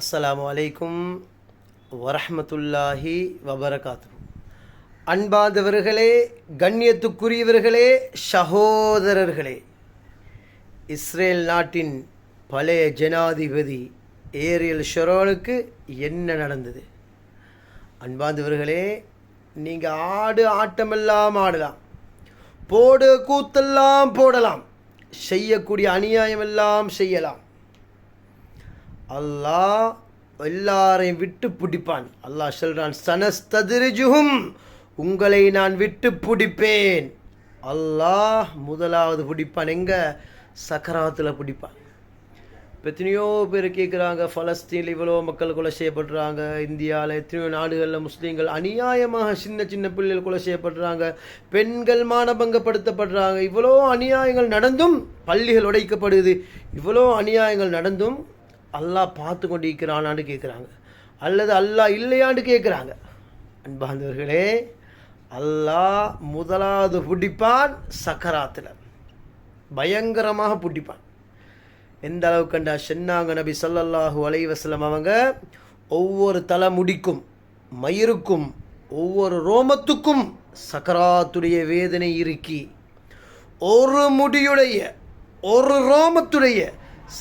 அஸ்ஸலாமு அலைக்கும் வரஹ்மத்துல்லாஹி வபரகாத்து அன்பாதவர்களே கண்ணியத்துக்குரியவர்களே சகோதரர்களே இஸ்ரேல் நாட்டின் பழைய ஜனாதிபதி ஏரியல் ஷெரோனுக்கு என்ன நடந்தது? அன்பாந்தவர்களே நீங்கள் ஆடு ஆட்டமெல்லாம் ஆடலாம் போடு கூத்தெல்லாம் போடலாம் செய்யக்கூடிய அநியாயமெல்லாம் செய்யலாம். அல்லாஹ் எல்லாரையும் விட்டு பிடிப்பான். அல்லாஹ் சொல்கிறான் சனஸ்ததிரிஜுகும் உங்களை நான் விட்டு பிடிப்பேன். அல்லாஹ் முதலாவது பிடிப்பான் எங்கே? சக்கராத்தில் பிடிப்பான். இப்போ எத்தனையோ பேர் கேட்குறாங்க ஃபலஸ்தீனில் இவ்வளோ மக்கள் கொலை செய்யப்படுறாங்க இந்தியாவில் எத்தனையோ நாடுகளில் முஸ்லீம்கள் அநியாயமாக சின்ன சின்ன பிள்ளைகள் கொலை செய்யப்படுறாங்க பெண்கள் மானபங்கப்படுத்தப்படுறாங்க இவ்வளோ அநியாயங்கள் நடந்தும் பள்ளிகள் உடைக்கப்படுது இவ்வளோ அநியாயங்கள் நடந்தும் அல்லாஹ் பார்த்து கொண்டு இருக்கிறானான்னு கேட்குறாங்க அல்லது அல்லாஹ் இல்லையான்னு கேட்குறாங்க அன்பாந்தவர்களே அல்லாஹ் முதலாவது பிடிப்பான் சக்கராத்தில். பயங்கரமாக பிடிப்பான். எந்த அளவுக்குண்டா சென்னாங்க நபி ஸல்லல்லாஹு அலைவசலம் அவங்க? ஒவ்வொரு தலைமுடிக்கும் மயிருக்கும் ஒவ்வொரு ரோமத்துக்கும் சக்கராத்துடைய வேதனை இருக்கி ஒரு முடியுடைய ஒரு ரோமத்துடைய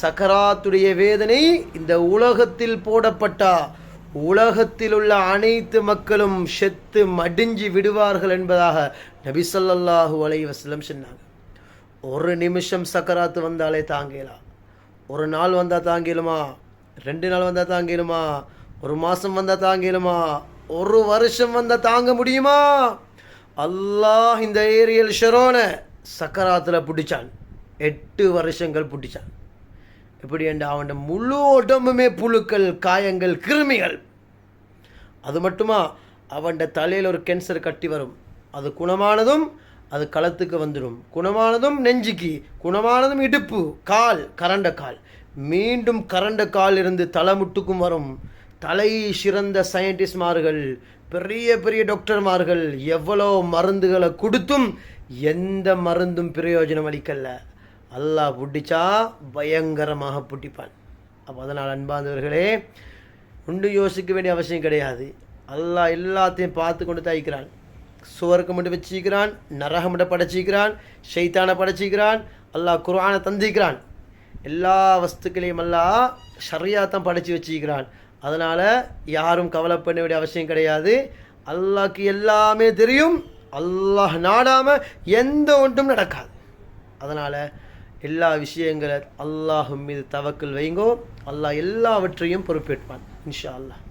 சக்கராத்துடைய வேதனை இந்த உலகத்தில் போடப்பட்டா? உலகத்தில் உள்ள அனைத்து மக்களும் செத்து மடிஞ்சு விடுவார்கள் என்பதாக நபிசல்லாஹு அலை வசலம் சொன்னாங்க. ஒரு நிமிஷம் சக்கராத்து வந்தாலே தாங்கலாம் ஒரு நாள் வந்தால் தாங்கிலுமா? ரெண்டு நாள் வந்தால் தாங்கிலுமா? ஒரு மாதம் வந்தால் தாங்கிலுமா? ஒரு வருஷம் வந்தால் தாங்க முடியுமா? அல்லாஹ் இந்த ஏரியல் ஷெரோனை சக்கராத்தில் பிடிச்சான். எட்டு வருஷங்கள் பிடிச்சான். எப்படி என்று அவன் முழு உடம்புமே புழுக்கள் காயங்கள் கிருமிகள். அது மட்டுமா அவன் தலையில் ஒரு கேன்சர் கட்டி வரும். அது குணமானதும் அது களத்துக்கு வந்துடும் குணமானதும் நெஞ்சுக்கு குணமானதும் இடுப்பு கால் கரண்ட கால். மீண்டும் கரண்ட கால் இருந்து தலைமுட்டுக்கும் வரும். தலை சிறந்த சயின்டிஸ்ட்மார்கள் பெரிய பெரிய டாக்டர்மார்கள் எவ்வளோ மருந்துகளை கொடுத்தும் எந்த மருந்தும் பிரயோஜனம் அளிக்கல. அல்லாஹ் பிடிச்சா பயங்கரமாக பிடிப்பான் அப்போ அதனால் அன்பாந்தவர்களே உண்டு யோசிக்க வேண்டிய அவசியம் கிடையாது. அல்லாஹ் எல்லாத்தையும் பார்த்து கொண்டு தாய்க்கிறான். சுவருக்கு மட்டும் வச்சிக்கிறான் நரகம் மட்டும் படைச்சிக்கிறான் ஷைத்தானை படைச்சிக்கிறான் அல்லாஹ் குர்ஆனை தந்திக்கிறான். எல்லா வஸ்துக்களையும் அல்லாஹ் ஷரியாக தான் படைச்சி வச்சிக்கிறான் அதனால் யாரும் கவலைப்பட வேண்டிய அவசியம் கிடையாது. அல்லாஹ்க்கு எல்லாமே தெரியும். அல்லாஹ் நாடாமல் எந்த ஒன்றும் நடக்காது. அதனால் எல்லா விஷயங்களை அல்லாஹும் மீது தவக்கல் வைங்கோ. அல்லாஹ் எல்லாவற்றையும் பொறுப்பேற்பான் இன்ஷா அல்லாஹ்.